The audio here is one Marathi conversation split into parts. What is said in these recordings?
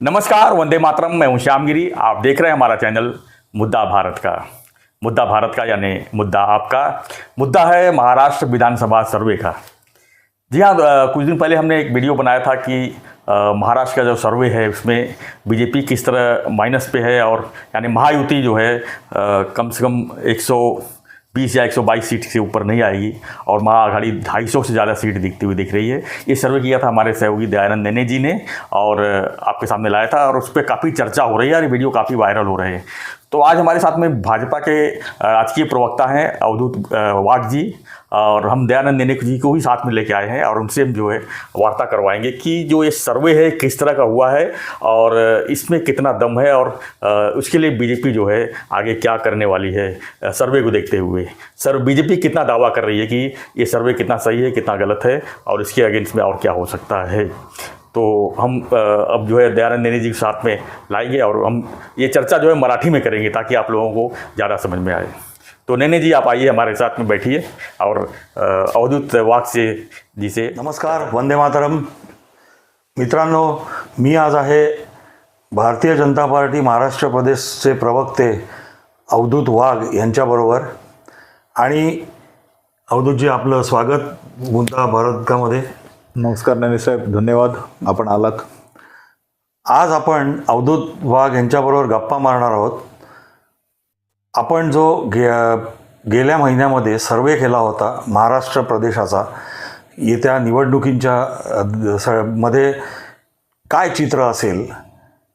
नमस्कार वंदे मातरम मैं हूँ श्यामगिरी। आप देख रहे हैं हमारा चैनल मुद्दा भारत का। मुद्दा भारत का यानी मुद्दा आपका। मुद्दा है महाराष्ट्र विधानसभा सर्वे का। जी हाँ कुछ दिन पहले हमने एक वीडियो बनाया था कि महाराष्ट्र का जो सर्वे है उसमें बीजेपी किस तरह माइनस पे है और यानी महायुति जो है अ, कम से कम 120 या 122 सीट से ऊपर नहीं आएगी और महाअघाड़ी 250 से ज़्यादा सीट दिखती हुई दिख रही है। ये सर्वे किया था हमारे सहयोगी दयानंद नैने जी ने और आपके सामने लाया था और उस पर काफ़ी चर्चा हो रही है और वीडियो काफ़ी वायरल हो रहे हैं। तो आज हमारे साथ में भाजपा के राजकीय प्रवक्ता हैं अवधूत वाघ जी, और हम दयानंद नेने जी को भी साथ में लेके आए हैं और उनसे हम जो है वार्ता करवाएँगे कि जो ये सर्वे है किस तरह का हुआ है और इसमें कितना दम है और उसके लिए बीजेपी जो है आगे क्या करने वाली है सर्वे को देखते हुए। सर, बीजेपी कितना दावा कर रही है कि ये सर्वे कितना सही है, कितना गलत है और इसके अगेंस्ट में और क्या हो सकता है? तो हम अब जो है दयानंद नैनी जी के साथ में लाएंगे और हम ये चर्चा जो है मराठी में करेंगे ताकि आप लोगों को ज़्यादा समझ में आए। तो नैनी जी आप आइए हमारे साथ में बैठिए और अवधूत वाघ से जी से नमस्कार वंदे मातरम। मित्रांनो मी आज आहे भारतीय जनता पार्टी महाराष्ट्र प्रदेशचे प्रवक्ते अवधूत वाघ यांच्याबरोबर आणि अवधूतजी आपलं स्वागत गुंता भारतकामध्ये. नमस्कार नवी साहेब धन्यवाद. आपण आलात. आज आपण अवधूत वाघ यांच्याबरोबर गप्पा मारणार आहोत. आपण जो गे गेल्या महिन्यामध्ये सर्वे केला होता महाराष्ट्र प्रदेशाचा येत्या निवडणुकींच्या स मध्ये काय चित्र असेल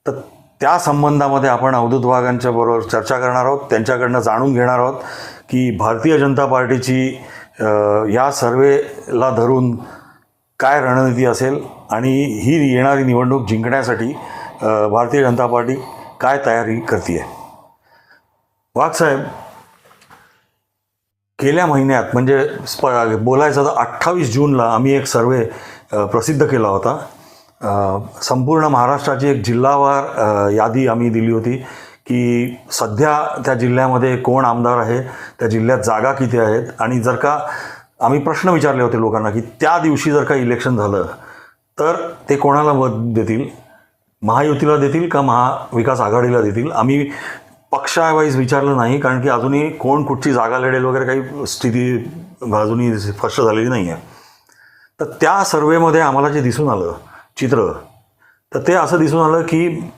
तर त्या संबंधामध्ये आपण अवधूत वाघांच्या बरोबर चर्चा करणार आहोत. त्यांच्याकडनं जाणून घेणार आहोत की भारतीय जनता पार्टीची या सर्वेला धरून काय रणनीती असेल आणि ही येणारी निवडणूक जिंकण्यासाठी भारतीय जनता पार्टी काय तयारी करते वाघ साहेब गेल्या महिन्यात म्हणजे स्प बोलायचं तर अठ्ठावीस जूनला आम्ही एक सर्वे प्रसिद्ध केला होता. संपूर्ण महाराष्ट्राची एक जिल्हावार यादी आम्ही दिली होती की सध्या त्या जिल्ह्यामध्ये कोण आमदार आहे त्या जिल्ह्यात जागा किती आहेत आणि जर का आम्ही प्रश्न विचारले होते लोकांना की त्या दिवशी जर का इलेक्शन झालं तर ते कोणाला मत देतील? महायुतीला देतील का महाविकास आघाडीला देतील? आम्ही पक्षावाईज विचारलं नाही कारण की अजूनही कोण कुठची जागा लढेल वगैरे काही स्थिती अजूनही स्पष्ट झालेली नाही आहे तर त्या सर्वेमध्ये आम्हाला जे दिसून आलं चित्र तर ते असं दिसून आलं की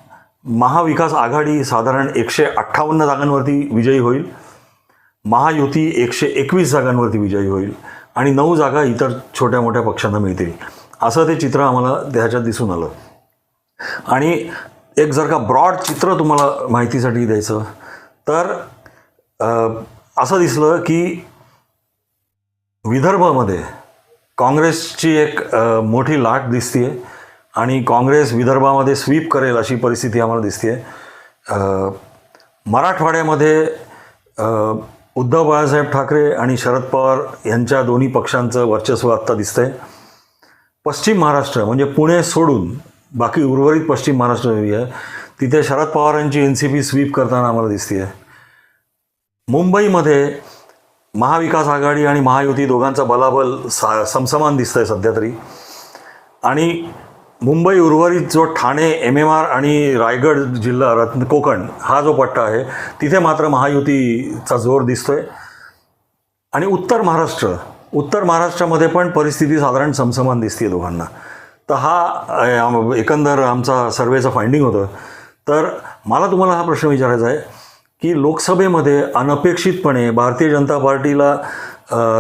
महाविकास आघाडी साधारण एकशे अठ्ठावन्न जागांवरती विजयी होईल. महायुती एकशे एकवीस जागांवरती विजयी होईल आणि नऊ जागा इतर छोट्या मोठ्या पक्षांना मिळतील. असं ते चित्र आम्हाला त्याच्यात दिसून आलं. आणि एक जर का ब्रॉड चित्र तुम्हाला माहितीसाठी द्यायचं तर असं दिसलं की विदर्भामध्ये काँग्रेसची एक मोठी लाट दिसते आणि काँग्रेस विदर्भामध्ये स्वीप करेल अशी परिस्थिती आम्हाला दिसते मराठवाड्यामध्ये उद्धव बाळासाहेब ठाकरे आणि शरद पवार यांच्या दोन्ही पक्षांचं वर्चस्व आत्ता दिसतंय. पश्चिम महाराष्ट्र म्हणजे पुणे सोडून बाकी उर्वरित पश्चिम महाराष्ट्र आहे तिथे शरद पवारांची एन सी पी स्वीप करताना आम्हाला दिसते आहे मुंबईमध्ये महाविकास आघाडी आणि महायुती दोघांचा बलाबल सा समसमान दिसतं आहे सध्या तरी. आणि मुंबई उर्वरित जो ठाणे एम एम आर आणि रायगड जिल्हा रत्न कोकण हा जो पट्टा आहे तिथे मात्र महायुतीचा जोर दिसतोय. आणि उत्तर महाराष्ट्र उत्तर महाराष्ट्रामध्ये पण परिस्थिती साधारण समसमान दिसते दोघांना. तर हा एकंदर आमचा सर्वेचं फाइंडिंग होतं. तर मला तुम्हाला हा प्रश्न विचारायचा आहे की लोकसभेमध्ये अनपेक्षितपणे भारतीय जनता पार्टीला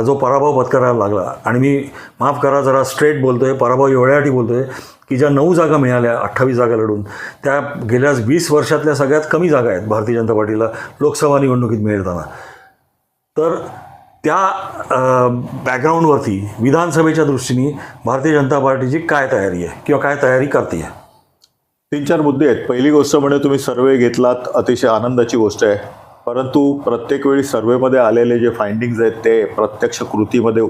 जो पराभव पत्करायला लागला आणि मी माफ करा जरा स्ट्रेट बोलतो आहे पराभव एवढ्यासाठी बोलतो आहे की ज्या नऊ जागा मिळाल्या अठ्ठावीस जागा लढून त्या गेल्या वीस वर्षातल्या सगळ्यात कमी जागा आहेत भारतीय जनता पार्टीला लोकसभा निवडणुकीत मिळताना तर त्या बॅकग्राऊंडवरती विधानसभेच्या दृष्टीने भारतीय जनता पार्टीची काय तयारी आहे किंवा काय तयारी करते आहे तीन चार मुद्दे आहेत. पहिली गोष्ट म्हणजे तुम्ही सर्वे घेतलात अतिशय आनंदाची गोष्ट आहे. परंतु प्रत्येक वेळी सर्वेमध्ये आलेले जे फाइंडिंग्ज आहेत ते प्रत्यक्ष कृतीमध्ये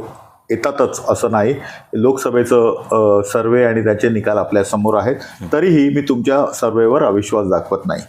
येतातच असं नाही. लोकसभेचं सर्वे आणि त्याचे निकाल आपल्यासमोर आहेत. तरीही मी तुमच्या सर्वेवर अविश्वास दाखवत नाही.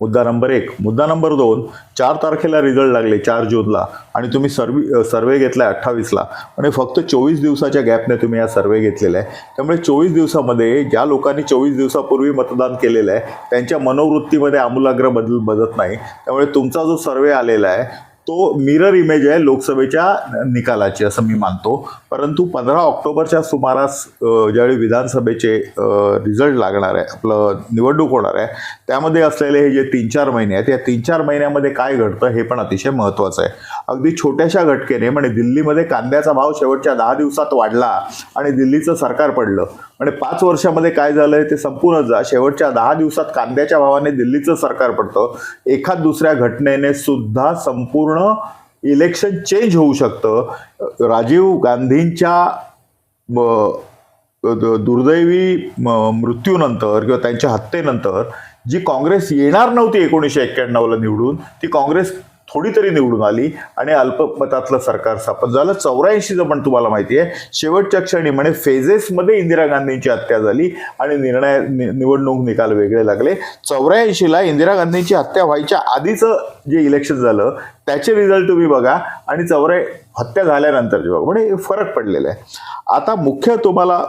मुद्दा नंबर एक. मुद्दा नंबर दोन. चार तारखेला रिझल्ट लागले चार जूनला. आणि तुम्ही सर्वे सर्वे घेतला अठ्ठावीसला. आणि फक्त चोवीस दिवसाच्या गॅपने तुम्ही हा सर्वे घेतलेला आहे. त्यामुळे चोवीस दिवसामध्ये ज्या लोकांनी चोवीस दिवसापूर्वी मतदान केलेलं आहे त्यांच्या मनोवृत्तीमध्ये आमूलाग्र बदल बदलत नाही. त्यामुळे तुमचा जो सर्वे आलेला आहे तो मिरर इमेज आहे लोकसभेच्या निकालाची असं मी मानतो. परंतु पंधरा ऑक्टोबरच्या सुमारास ज्यावेळी विधानसभेचे रिझल्ट लागणार आहे आपलं निवडणूक होणार आहे त्यामध्ये असलेले हे जे तीन चार महिने आहेत या तीन चार महिन्यामध्ये काय घडतं हे पण अतिशय महत्त्वाचं आहे. अगदी छोट्याशा घटकेने म्हणजे दिल्लीमध्ये कांद्याचा भाव शेवटच्या दहा दिवसात वाढला आणि दिल्लीचं सरकार पडलं. म्हणजे पाच वर्षामध्ये काय झालंय ते संपूर्ण जा शेवटच्या दहा दिवसात कांद्याच्या भावाने दिल्लीचं सरकार पडतं. एखाद दुसऱ्या घटनेने सुद्धा संपूर्ण इलेक्शन चेंज होऊ शकतं. राजीव गांधींच्या द- दुर्दैवी म- मृत्यूनंतर किंवा त्यांच्या हत्येनंतर जी काँग्रेस येणार नव्हती एकोणीसशे एक्क्याण्णवला निवडून ती काँग्रेस थोडी तरी निवडून आली आणि अल्पमतातलं सरकार स्थापन झालं. चौऱ्याऐंशीचं पण तुम्हाला माहिती आहे शेवटच्या क्षणी म्हणजे फेजेसमध्ये इंदिरा गांधींची हत्या झाली आणि निर्णय नि- निवडणूक निकाल वेगळे लागले. चौऱ्याऐंशीला इंदिरा गांधींची हत्या व्हायच्या आधीचं जे इलेक्शन झालं त्याचे रिझल्ट तुम्ही बघा. आणि चौऱ्या हत्या झाल्यानंतर जे बघा म्हणजे फरक पडलेला आहे. आता मुख्य तुम्हाला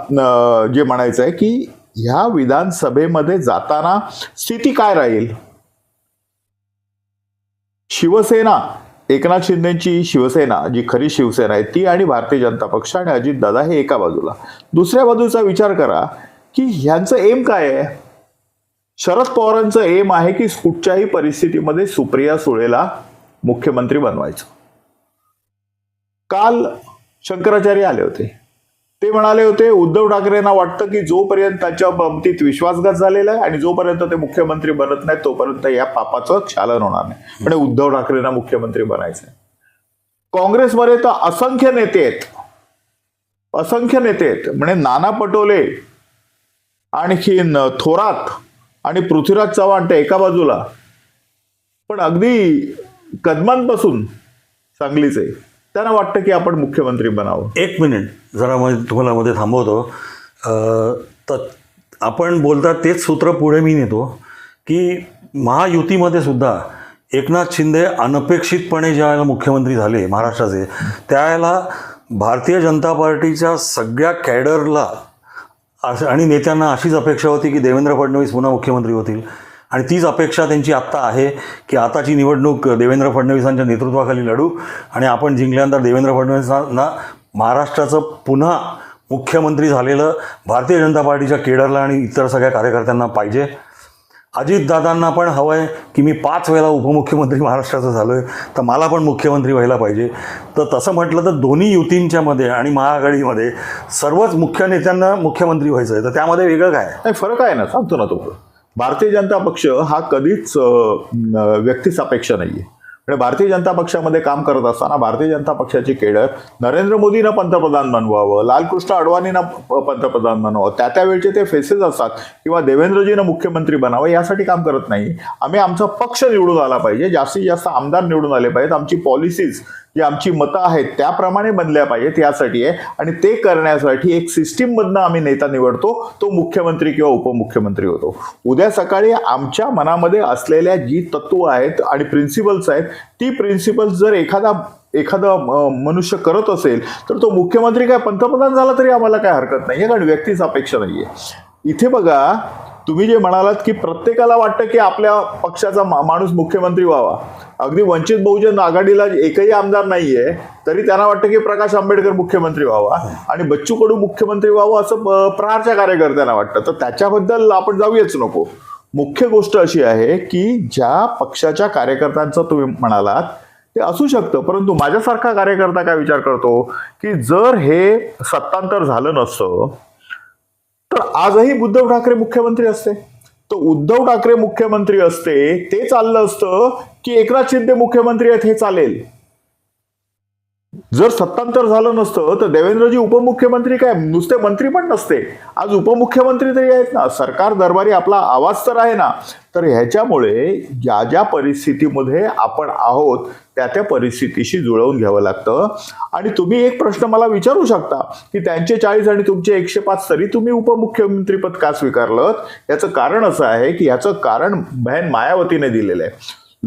जे म्हणायचं आहे की ह्या विधानसभेमध्ये जाताना स्थिती काय राहील? शिवसेना एकनाथ शिंदेची शिवसेना जी खरी शिवसेना आहे ती आणि भारतीय जनता पक्ष आणि अजितदादा हे एका बाजूला. दुसऱ्या बाजूचा विचार करा की ह्यांचं एम काय आहे? शरद पवारांचं एम आहे की कुठच्याही परिस्थितीमध्ये सुप्रिया सुळेला मुख्यमंत्री बनवायचं. काल शंकराचार्य आले होते. ते म्हणाले होते उद्धव ठाकरेंना वाटतं की जोपर्यंत त्यांच्या बाबतीत विश्वासघात झालेला आहे आणि जोपर्यंत ते मुख्यमंत्री बनत नाही तोपर्यंत या पापाचं क्षालन होणार नाही. म्हणजे उद्धव ठाकरेंना मुख्यमंत्री बनायचं काँग्रेसमध्ये तर असंख्य नेते आहेत. असंख्य नेते आहेत. म्हणजे नाना पटोले आणखीन थोरात आणि पृथ्वीराज चव्हाण ते एका बाजूला. पण अगदी कदमांपासून सांगलीचे. त्यांना वाटतं की आपण मुख्यमंत्री बनावं. एक मिनिट जरा मध्ये तुम्हाला मध्ये थांबवतो. तर आपण बोलता तेच सूत्र पुढे मी नेतो की महायुतीमध्ये सुद्धा एकनाथ शिंदे अनपेक्षितपणे ज्यावेळेला मुख्यमंत्री झाले महाराष्ट्राचे त्यावेळेला भारतीय जनता पार्टीच्या सगळ्या कॅडरला असं आणि नेत्यांना अशीच अपेक्षा होती की देवेंद्र फडणवीस पुन्हा मुख्यमंत्री होतील. आणि तीच अपेक्षा त्यांची आत्ता आहे की आताची निवडणूक देवेंद्र फडणवीसांच्या नेतृत्वाखाली लढू आणि आपण जिंकल्यानंतर देवेंद्र फडणवीसांना महाराष्ट्राचं पुन्हा मुख्यमंत्री झालेलं भारतीय जनता पार्टीच्या केडरला आणि इतर सगळ्या कार्यकर्त्यांना पाहिजे. अजितदादांना पण हवं आहे की मी पाच वेळा उपमुख्यमंत्री महाराष्ट्राचं झालो आहे तर मला पण मुख्यमंत्री व्हायला पाहिजे. तर तसं म्हटलं तर दोन्ही युतींच्यामध्ये आणि महाआघाडीमध्ये सर्वच मुख्य नेत्यांना मुख्यमंत्री व्हायचं आहे तर त्यामध्ये वेगळं काय? नाही फरक आहे ना. सांगतो ना तो भारतीय जनता पक्ष हा कधीच अं, नाही नाहीये. म्हणजे भारतीय जनता पक्षामध्ये काम करत असताना भारतीय जनता पक्षाची केडर नरेंद्र मोदीनं पंतप्रधान बनवावं लालकृष्ण अडवाणीनं पंतप्रधान बनवावं त्या त्यावेळचे ते फेसेस असतात किंवा देवेंद्रजीनं मुख्यमंत्री बनावं यासाठी काम करत नाही. आम्ही आमचा पक्ष निवडून आला पाहिजे जास्तीत जास्त आमदार निवडून आले पाहिजेत. आमची पॉलिसीज जी आमची मतं आहेत त्याप्रमाणे बनल्या पाहिजेत यासाठी आहे. आणि ते करण्यासाठी एक सिस्टीममधनं आम्ही नेता निवडतो तो मुख्यमंत्री किंवा उपमुख्यमंत्री होतो. उद्या सकाळी आमच्या मनामध्ये असलेल्या जी तत्व आहेत आणि प्रिन्सिपल्स आहेत ती प्रिन्सिपल्स जर एखादा एखादा मनुष्य करत असेल तर तो मुख्यमंत्री काय पंतप्रधान झाला तरी आम्हाला काय हरकत नाही कारण व्यक्तीच अपेक्षा नाहीये. इथे बघा तुम्ही जे म्हणालात की प्रत्येकाला वाटतं की आपल्या पक्षाचा माणूस मुख्यमंत्री व्हावा. अगदी वंचित बहुजन आघाडीला एकही आमदार नाहीये तरी त्यांना वाटतं की प्रकाश आंबेडकर मुख्यमंत्री व्हावा. आणि बच्चू कडू मुख्यमंत्री व्हावं असं प्रहारच्या कार्यकर्त्यांना वाटतं. तर त्याच्याबद्दल आपण जाऊयाच नको. मुख्य गोष्ट अशी आहे की ज्या पक्षाच्या कार्यकर्त्यांचं तुम्ही म्हणालात ते असू शकतं परंतु माझ्यासारखा कार्यकर्ता काय विचार करतो की जर हे सत्तांतर झालं नसतं तर आजही उद्धव ठाकरे मुख्यमंत्री असते. तर उद्धव ठाकरे मुख्यमंत्री असते ते चाललं असतं की एकनाथ शिंदे मुख्यमंत्री आहेत हे चालेल. जर सत्तांतर झालं नसतं तर देवेंद्रजी उपमुख्यमंत्री काय? नुसते मंत्री पण नसते. आज उपमुख्यमंत्री तरी आहेत ना. सरकार दरबारी आपला आवाज तर आहे ना. तर ह्याच्यामुळे ज्या ज्या परिस्थितीमध्ये आपण आहोत त्या त्या परिस्थितीशी जुळवून घ्यावं लागतं. आणि तुम्ही एक प्रश्न मला विचारू शकता की त्यांचे चाळीस आणि तुमचे एकशे पाच तरी तुम्ही उपमुख्यमंत्रीपद का स्वीकारलं याचं कारण असं आहे की याचं कारण बहन मायावतीने दिलेलं आहे.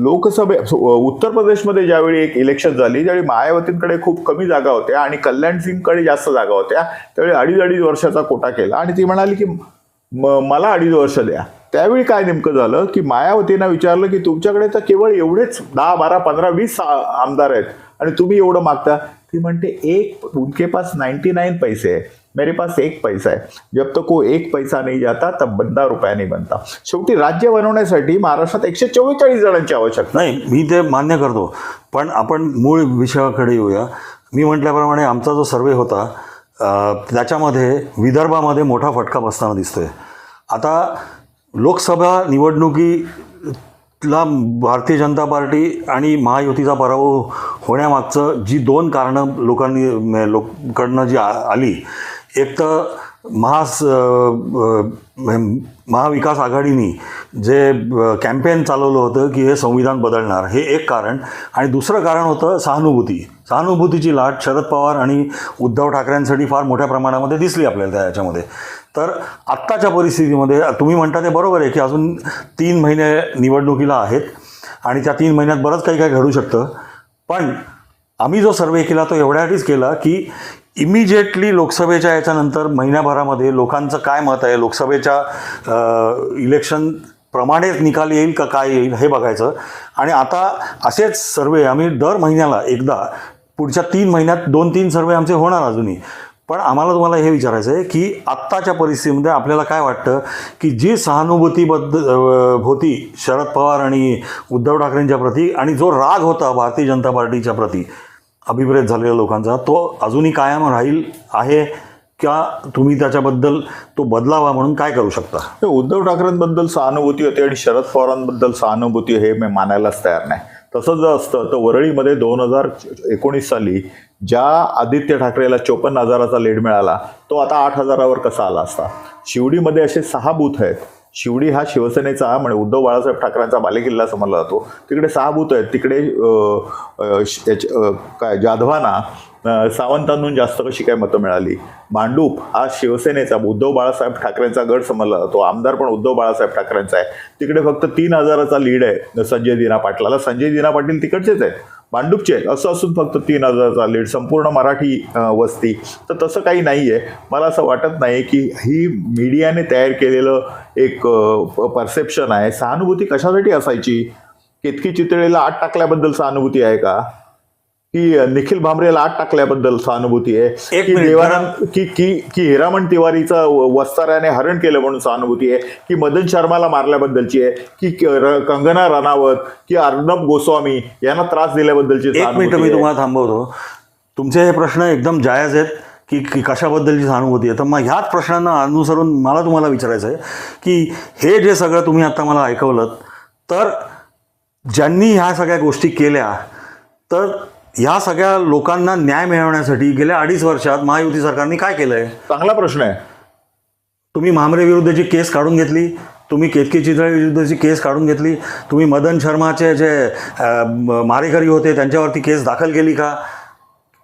लोकसभे उत्तर प्रदेशमध्ये ज्यावेळी एक इलेक्शन झाली त्यावेळी मायावतींकडे खूप कमी जागा होत्या आणि कल्याण सिंगकडे जास्त जागा होत्या. त्यावेळी अडीच अडीच वर्षाचा कोटा केला आणि ती म्हणाली की म- मला अडीच वर्ष द्या. त्यावेळी काय नेमकं झालं की मायावतींना विचारलं की तुमच्याकडे तर केवळ एवढेच दहा बारा पंधरा वीस आमदार आहेत आणि तुम्ही एवढं मागता. ती म्हणते एक उनके पास नाईन्टी नाईन पैसे आहे. मेरे पास एक पैसा है। जब तक वो एक पैसा नहीं जाता तब बंदा रुपया नहीं बनता। शेवटी राज्य बनवण्यासाठी महाराष्ट्रात एकशे चव्वेचाळीस जणांची आवश्यकता नाही मी ते मान्य करतो पण आपण मूळ विषयाकडे येऊया. मी म्हटल्याप्रमाणे आमचा जो सर्वे होता त्याच्यामध्ये विदर्भामध्ये मोठा फटका बसताना दिसतोय. आता लोकसभा निवडणुकीला भारतीय जनता पार्टी आणि महायुतीचा पराभव होण्यामागचं जी दोन कारणं लोकांनी लोककडनं जी आ- आली एक तर महास महाविकास आघाडीनी जे कॅम्पेन चालवलं होतं की हे संविधान बदलणार हे एक कारण. आणि दुसरं कारण होतं सहानुभूती. सहानुभूतीची लाट शरद पवार आणि उद्धव ठाकरेंसाठी फार मोठ्या प्रमाणामध्ये दिसली आपल्याला त्या याच्यामध्ये. तर आत्ताच्या परिस्थितीमध्ये तुम्ही म्हणता ते बरोबर आहे की अजून तीन महिने निवडणुकीला आहेत आणि त्या तीन महिन्यात बरंच काही काही घडू शकतं. पण आम्ही जो सर्वे केला तो एवढ्यासाठीच केला की इमिजिएटली लोकसभेच्या याच्यानंतर महिन्याभरामध्ये लोकांचं काय मत आहे? लोकसभेच्या इलेक्शन प्रमाणेच निकाल येईल का काय येईल हे बघायचं. आणि आता असेच सर्वे आम्ही दर महिन्याला एकदा पुढच्या तीन महिन्यात दोन तीन सर्वे आमचे होणार अजूनही. पण आम्हाला तुम्हाला हे विचारायचं आहे की आत्ताच्या परिस्थितीमध्ये आपल्याला काय वाटतं की जी सहानुभूतीबद्ध होती शरद पवार आणि उद्धव ठाकरेंच्या प्रती आणि जो राग होता भारतीय जनता पार्टीच्या प्रती अभिप्रेत झालेल्या लोकांचा तो अजूनही कायम राहील आहे का तुम्ही त्याच्याबद्दल तो बदलावा म्हणून काय करू शकता? उद्धव ठाकरेंबद्दल सहानुभूती होती आणि शरद पवारांबद्दल सहानुभूती हे मी मानायलाच तयार नाही. तसं जर असतं तर वरळीमध्ये दोन हजार एकोणीस साली ज्या आदित्य ठाकरेला चोपन्न हजाराचा लीड मिळाला तो आता आठ हजारावर कसा आला असता? शिवडीमध्ये असे सहा बूथ आहेत. शिवडी हा शिवसेनेचा म्हणजे उद्धव बाळासाहेब ठाकरेंचा बालेकिल्ला समजला जातो. तिकडे सहा भूत आहेत. तिकडे काय जाधवांना सावंतांहून जास्त कशी काय मतं मिळाली? मांडूप हा शिवसेनेचा उद्धव बाळासाहेब ठाकरेंचा गड समजला जातो. आमदार पण उद्धव बाळासाहेब ठाकरेंचा आहे. तिकडे फक्त तीन हजाराचा लीड आहे संजय दिना पाटलाला. संजय दिना पाटील तिकडचेच आहेत. मांडूपचे आहेत. असं असून फक्त तीन हजार लीड संपूर्ण मराठी वस्ती. तर तसं काही नाही आहे मला असं वाटत नाही की ही मीडियाने तयार केलेलं एक परसेप्शन आहे. सहानुभूती कशासाठी असायची? केतकी चितळेला आत टाकल्याबद्दल सहानुभूती आहे का? की निखिल भांबरेला आत टाकल्याबद्दल सहानुभूती आहे. की देवानंद की की की हिरामण तिवारीचं वस्ताऱ्याने हरण केलं म्हणून सहानुभूती आहे. की मदन शर्माला मारल्याबद्दलची आहे. की कंगना रनावत की अर्णब गोस्वामी यांना त्रास दिल्याबद्दलची एक मिनिट मी. तुम्हाला थांबवतो. तुमचे हे प्रश्न एकदम जायज आहेत की की कशाबद्दलची सहानुभूती आहे. तर मग ह्याच प्रश्नांना अनुसरून मला तुम्हाला विचारायचं आहे की हे जे सगळं तुम्ही आता मला ऐकवलं तर ज्यांनी ह्या सगळ्या गोष्टी केल्या तर ह्या सगळ्या लोकांना न्याय मिळवण्यासाठी गेल्या अडीच वर्षात महायुती सरकारने काय केलं आहे चांगला प्रश्न आहे. तुम्ही मामरे विरुद्धची केस काढून घेतली तुम्ही केतकी चितळे विरुद्धची केस काढून घेतली तुम्ही मदन शर्माचे जे मारेकरी होते त्यांच्यावरती केस दाखल केली का?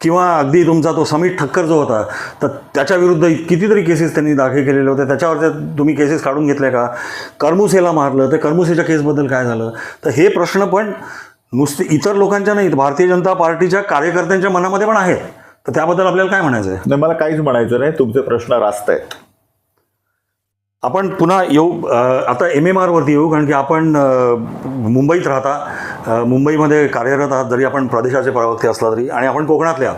किंवा अगदी तुमचा तो समीर ठक्कर जो होता तर त्याच्या विरुद्ध कितीतरी केसेस त्यांनी दाखल केलेले होते त्याच्यावर ते तुम्ही केसेस काढून घेतल्या का? कर्मुसेला मारलं तर कर्मुसेच्या केसबद्दल काय झालं? तर हे प्रश्न पण नुसते इतर लोकांच्या नाहीत भारतीय जनता पार्टीच्या कार्यकर्त्यांच्या मनामध्ये पण आहेत. तर त्याबद्दल आपल्याला काय म्हणायचं आहे? नाही मला काहीच म्हणायचं नाही तुमचे प्रश्न रास्त आहेत. आपण पुन्हा येऊ आता एम एम आरवरती येऊ कारण की आपण मुंबईत राहता मुंबईमध्ये कार्यरत आहात जरी आपण प्रदेशाचे प्रवक्ते असला तरी आणि आपण कोकणातले आहात.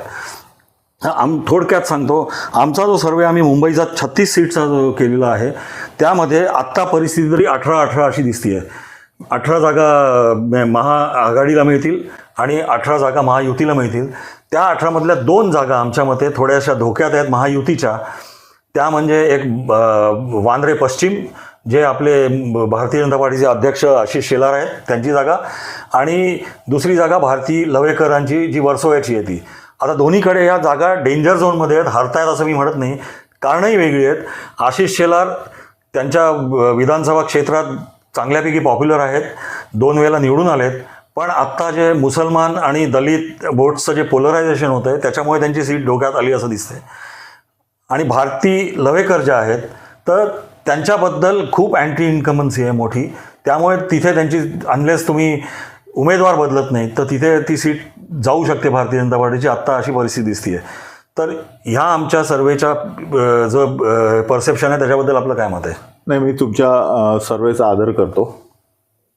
आम थोडक्यात सांगतो आमचा जो सर्वे आम्ही मुंबईचा छत्तीस सीटचा जो केलेला आहे त्यामध्ये आत्ता परिस्थिती तरी अठरा अठरा अशी दिसती आहे अठरा जागा महाआघाडीला मिळतील आणि अठरा जागा महायुतीला मिळतील. त्या अठरामधल्या दोन जागा आमच्या मते थोड्याशा धोक्यात आहेत महायुतीच्या. त्या म्हणजे एक वांद्रे पश्चिम जे आपले भारतीय जनता पार्टीचे अध्यक्ष आशिष शेलार आहेत त्यांची जागा. आणि दुसरी जागा भारती लवेकरांची जी वर्सोव्याची आहे ती. आता दोन्हीकडे या जागा डेंजर झोनमध्ये आहेत हरतायत असं मी म्हणत नाही. कारणंही वेगळी आहेत. आशिष शेलार त्यांच्या विधानसभा क्षेत्रात चांगल्यापैकी पॉप्युलर आहेत. दोन वेळेला निवडून आलेत. पण आत्ता जे मुसलमान आणि दलित वोट्सचं जे पोलरायझेशन होतं आहे त्याच्यामुळे त्यांची सीट डोक्यात आली असं दिसते आणि भारती लवेकर ज्या आहेत तर त्यांच्याबद्दल खूप अँटी इन्कमन्सी आहे मोठी. त्यामुळे तिथे त्यांची अनलेस तुम्ही उमेदवार बदलत नाही तर तिथे ती सीट जाऊ शकते भारतीय जनता पार्टीची. आत्ता अशी परिस्थिती दिसते आहे तर ह्या आमच्या सर्वेच्या जो परसेप्शन आहे त्याच्याबद्दल आपलं काय मत आहे? नाही मी तुमच्या सर्वेचा आदर करतो.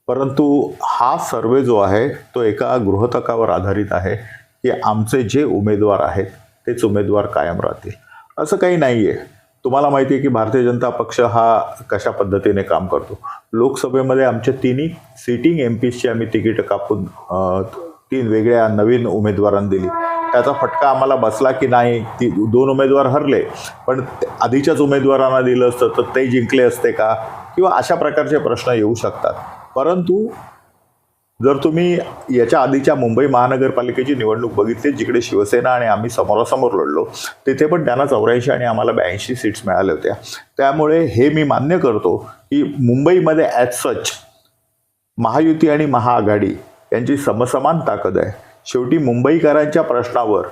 परंतु हा सर्वे जो आहे तो एका गृहतकावर आधारित आहे की आमचे जे उमेदवार आहेत तेच उमेदवार कायम राहतील. असं काही नाही आहे तुम्हाला माहिती आहे की भारतीय जनता पक्ष हा कशा पद्धतीने काम करतो? लोकसभेमध्ये आमच्या तिन्ही सिटिंग एम पीची आम्ही तिकीटं कापून तीन वेगळ्या नवीन उमेदवारांना दिली. त्याचा फटका आम्हाला बसला की नाही ती दोन उमेदवार हरले. पण आधीच्याच उमेदवारांना दिलं असतं तर ते जिंकले असते का? किंवा अशा प्रकारचे प्रश्न येऊ शकतात. परंतु जर तुम्ही याच्या आधीच्या मुंबई महानगरपालिकेची निवडणूक बघितली जिकडे शिवसेना आणि आम्ही समोरासमोर लढलो तिथे पण त्यांना चौऱ्याऐंशी आणि आम्हाला ब्याऐंशी सीट्स मिळाल्या होत्या. त्यामुळे हे मी मान्य करतो की मुंबईमध्ये ॲज सच महायुती आणि महाआघाडी यांची समसमान ताकद आहे. शेवटी मुंबईकरांच्या प्रश्नावर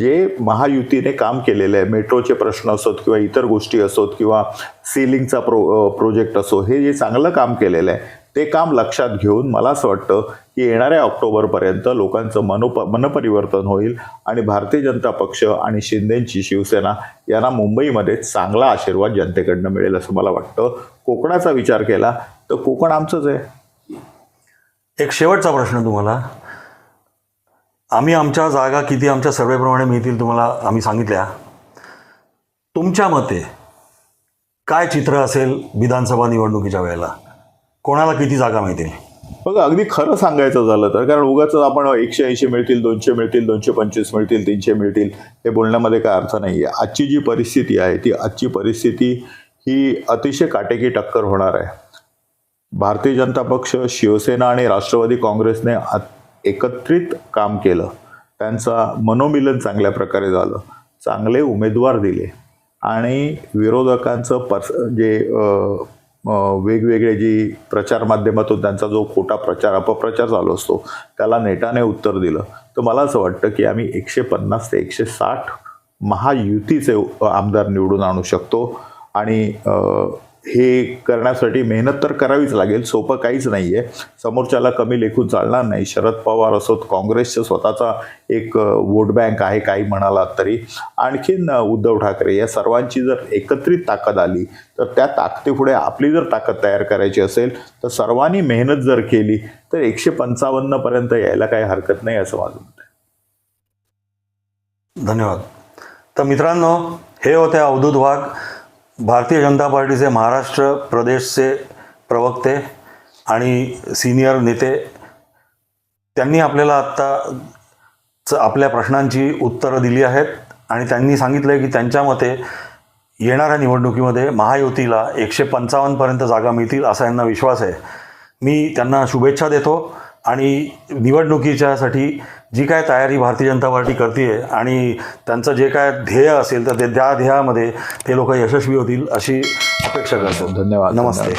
जे महायुतीने काम केलेलं आहे मेट्रोचे प्रश्न असोत किंवा इतर गोष्टी असोत किंवा सिलिंगचा प्रो प्रोजेक्ट असो हे जे चांगलं काम केलेलं आहे ते काम लक्षात घेऊन मला असं वाटतं की येणाऱ्या ऑक्टोबरपर्यंत लोकांचं मनोप मनपरिवर्तन होईल आणि भारतीय जनता पक्ष आणि शिंदेंची शिवसेना यांना मुंबईमध्ये चांगला आशीर्वाद जनतेकडनं मिळेल असं मला वाटतं. कोकणाचा विचार केला तर कोकण आमचंच आहे. एक शेवटचा प्रश्न तुम्हाला. आम्ही आमच्या जागा किती आमच्या सर्वेप्रमाणे मिळतील तुम्हाला आम्ही सांगितल्या. तुमच्या मते काय चित्र असेल विधानसभा निवडणुकीच्या वेळेला? कोणाला किती जागा मिळतील? बघा अगदी खरं सांगायचं झालं तर कारण उगाच आपण एकशे ऐंशी मिळतील दोनशे मिळतील दोनशे पंचवीस मिळतील तीनशे मिळतील हे बोलण्यामध्ये काय अर्थ नाही आहे आजची जी परिस्थिती आहे ती आजची परिस्थिती ही अतिशय काटेकी टक्कर होणार आहे. भारतीय जनता पक्ष शिवसेना आणि राष्ट्रवादी काँग्रेसने आत- एकत्रित काम केलं. त्यांचा मनोमिलन चांगल्या प्रकारे झालं. चांगले उमेदवार दिले. आणि विरोधकांचं पर्स जे वेगवेगळे जी प्रचार माध्यमातून त्यांचा जो खोटा प्रचार अपप्रचार चालू असतो त्याला नेटाने उत्तर दिलं. तर मला असं वाटतं की आम्ही एकशे पन्नास ते एकशे साठ महायुतीचे आमदार निवडून आणू शकतो. आणि हे करण्यासाठी मेहनत तर करावीच लागेल सोपं काहीच नाही आहे समोरच्याला कमी लेखून चालणार नाही. शरद पवार असोत काँग्रेसचं स्वतःचा एक वोट बँक आहे काही म्हणालात तरी. आणखीन उद्धव ठाकरे या सर्वांची जर एकत्रित ताकद आली तर त्या ताकदीपुढे आपली जर ताकद तयार करायची असेल तर सर्वांनी मेहनत जर केली तर एकशे पंचावन्नपर्यंत यायला काही हरकत नाही असं माझं मत धन्यवाद. तर मित्रांनो हे होते अवधूत वाघ. भारतीय जनता पार्टीचे महाराष्ट्र प्रदेशचे प्रवक्ते आणि सिनियर नेते त्यांनी आपल्याला आत्ता आपल्या प्रश्नांची उत्तरं दिली आहेत आणि त्यांनी सांगितलं आहे की त्यांच्या मते येणाऱ्या निवडणुकीमध्ये महायुतीला एकशे पंचावन्नपर्यंत जागा मिळतील असा यांना विश्वास आहे. मी त्यांना शुभेच्छा देतो आणि निवडणुकीच्यासाठी जी काय तयारी भारतीय जनता पार्टी करते आहे आणि त्यांचं जे काय ध्येय असेल तर ते त्या ध्येयामध्ये ते लोक यशस्वी होतील अशी अपेक्षा करतो. धन्यवाद. नमस्ते.